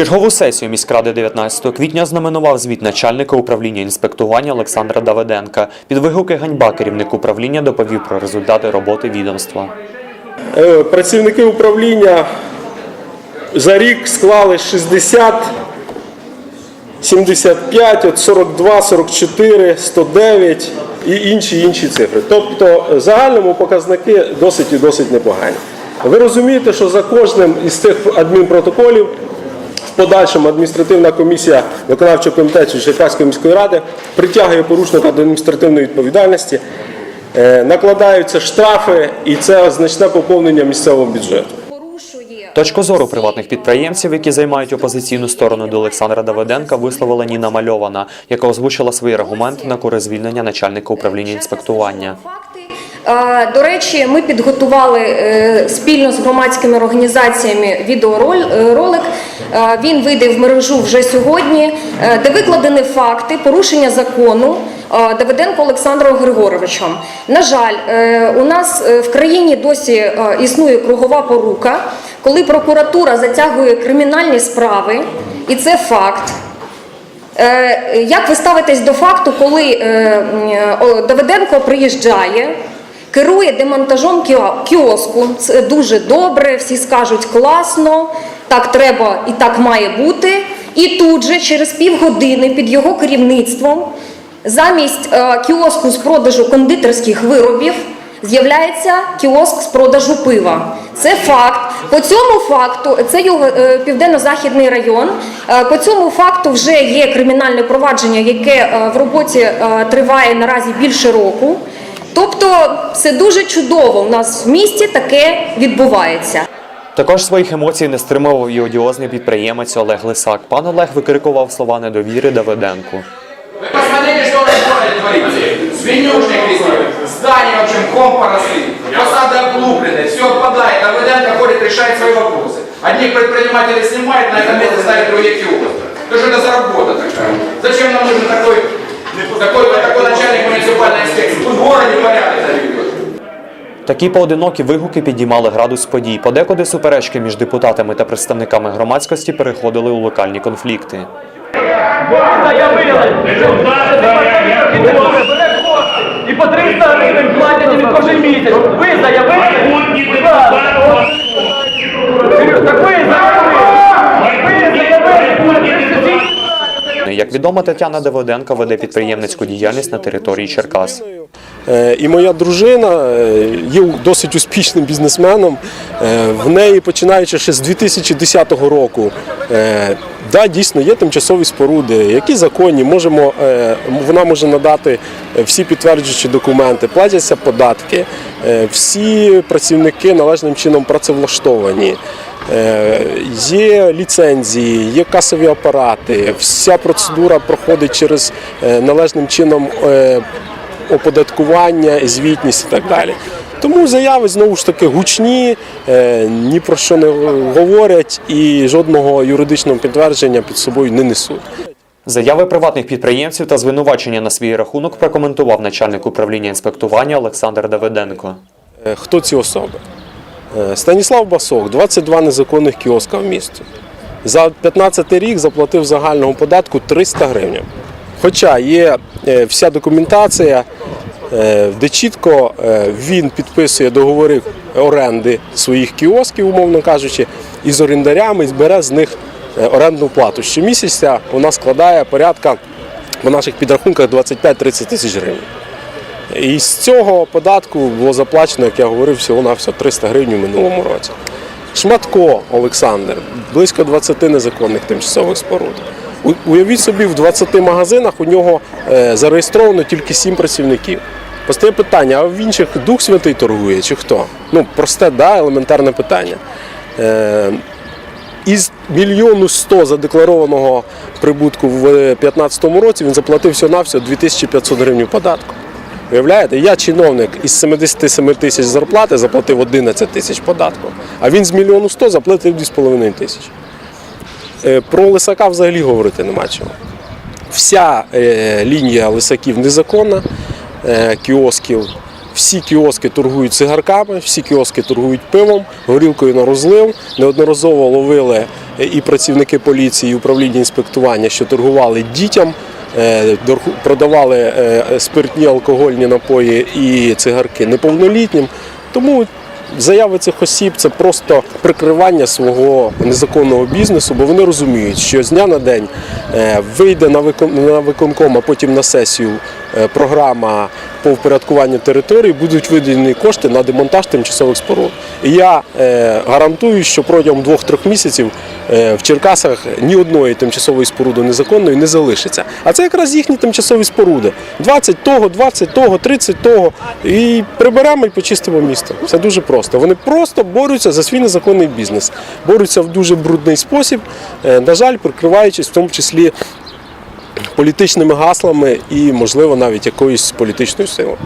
Чергову сесію міськради 19 квітня знаменував звіт начальника управління інспектування Олександра Давиденка. Під вигуки ганьба керівник управління доповів про результати роботи відомства. Е, Працівники управління за рік склали 60, 75, от 42, 44, 109 і інші інші цифри. Тобто в загальному показники досить і досить непогані. Ви розумієте, що за кожним із цих адмінпротоколів в подальшому адміністративна комісія виконавчого комітету Черкаської міської ради притягує порушника до адміністративної відповідальності, е, накладаються штрафи, і це значне поповнення місцевого бюджету. порушує Точку зору приватних підприємців, які займають опозиційну сторону до Олександра Давиденка, висловила Ніна Мальована, яка озвучила свої аргументи на користь звільнення начальника управління інспектування. Е, До речі, ми підготували е, спільно з громадськими організаціями відеоролик. Е, Він вийде в мережу вже сьогодні, е, де викладені факти порушення закону е, Давиденко Олександром Григоровичем. На жаль, у нас в країні досі існує кругова порука, коли прокуратура затягує кримінальні справи, і це факт. Як ви ставитесь до факту, коли Давиденко приїжджає, керує демонтажом кіоску? Це дуже добре, всі скажуть класно, так треба і так має бути. І тут же, через півгодини, під його керівництвом, замість е, кіоску з продажу кондитерських виробів, з'являється кіоск з продажу пива. Це факт. По цьому факту, це його е, південно-західний район. Е, По цьому факту вже є кримінальне провадження, яке е, в роботі е, триває наразі більше року. Тобто, це дуже чудово. У нас в місті таке відбувається. Також своїх емоцій не стримував і одіозний підприємець Олег Лисак. Пан Олег викрикував слова недовіри Давиденку. Вы посмотрите, что у нас в городе творится. Свинюшник везде. Здания, в общем, ком поросли. Фасады облуплены, все отпадает. А Выденко ходит, решает свои вопросы. Одних предпринимателей снимает, на этом месте ставит других киосков. Это же это за работа такая. Зачем нам нужен такой, такой, такой начальник Такі поодинокі вигуки підіймали градус подій. Подекуди суперечки між депутатами та представниками громадськості переходили у локальні конфлікти. і по 300 гривень платять їм кожен місяць. Ви заявили? Так? Ви заявили? Як відомо, Тетяна Давиденко веде підприємницьку діяльність на території Черкас. Е, І моя дружина е, є досить успішним бізнесменом. Е, В неї, починаючи ще з 2010 року, да, дійсно є тимчасові споруди, які законні, можемо, вона може надати всі підтверджуючі документи, платяться податки, всі працівники належним чином працевлаштовані. Є ліцензії, є касові апарати. Вся процедура проходить через належним чином оподаткування, звітність і так далі. Тому заяви знову ж таки гучні, е, ні про що не говорять і жодного юридичного підтвердження під собою не несуть. Заяви приватних підприємців та звинувачення на свій рахунок прокоментував начальник управління інспектування Олександр Давиденко. Е, Хто ці особи? Е, Станіслав Басок, 22 незаконних кіоска в місті. За 15 рік заплатив загального податку 300 гривень. Хоча є вся документація, де чітко е, він підписує договори оренди своїх кіосків, умовно кажучи, із орендарями і бере з них е, орендну плату. Щомісяця вона складає порядка по наших підрахунках 25-30 тисяч гривень. І з цього податку було заплачено, як я говорив, всього на все 300 гривень у минулому році. Шматко Олександр, близько 20 незаконних тимчасових споруд. Уявіть собі, в 20 магазинах у нього е, зареєстровано тільки 7 працівників. Постає питання, а в інших Дух Святий торгує чи хто? Ну, просте, да, елементарне питання. Е, із мільйону сто задекларованого прибутку в 2015 році він заплатив всього-навсього 2500 гривень податку. Уявляєте, я чиновник із 77 тисяч зарплати заплатив 11 тисяч податку, а він з мільйону 100 заплатив 2,5 тисячі. Е, Про лисака взагалі говорити нема чого. Вся е, лінія лисаків незаконна, е, кіосків. всі кіоски торгують цигарками, всі кіоски торгують пивом, горілкою на розлив. Неодноразово ловили і працівники поліції, і управління інспектування, що торгували дітям, продавали спиртні алкогольні напої і цигарки неповнолітнім. Тому Заяви цих осіб це просто прикривання свого незаконного бізнесу, бо вони розуміють, що з дня на день е, вийде на виконком, а потім на сесію програма по впорядкуванню території, будуть виділені кошти на демонтаж тимчасових споруд. І я е, гарантую, що протягом двох-трьох місяців е, в Черкасах ні одної тимчасової споруди незаконної не залишиться. А це якраз їхні тимчасові споруди. 20 того, 20 того, 30 того. І приберемо і почистимо місто. Все дуже просто. Вони просто борються за свій незаконний бізнес, борються в дуже брудний спосіб, е, на жаль, прикриваючись в тому числі політичними гаслами і, можливо, навіть якоюсь політичною силою.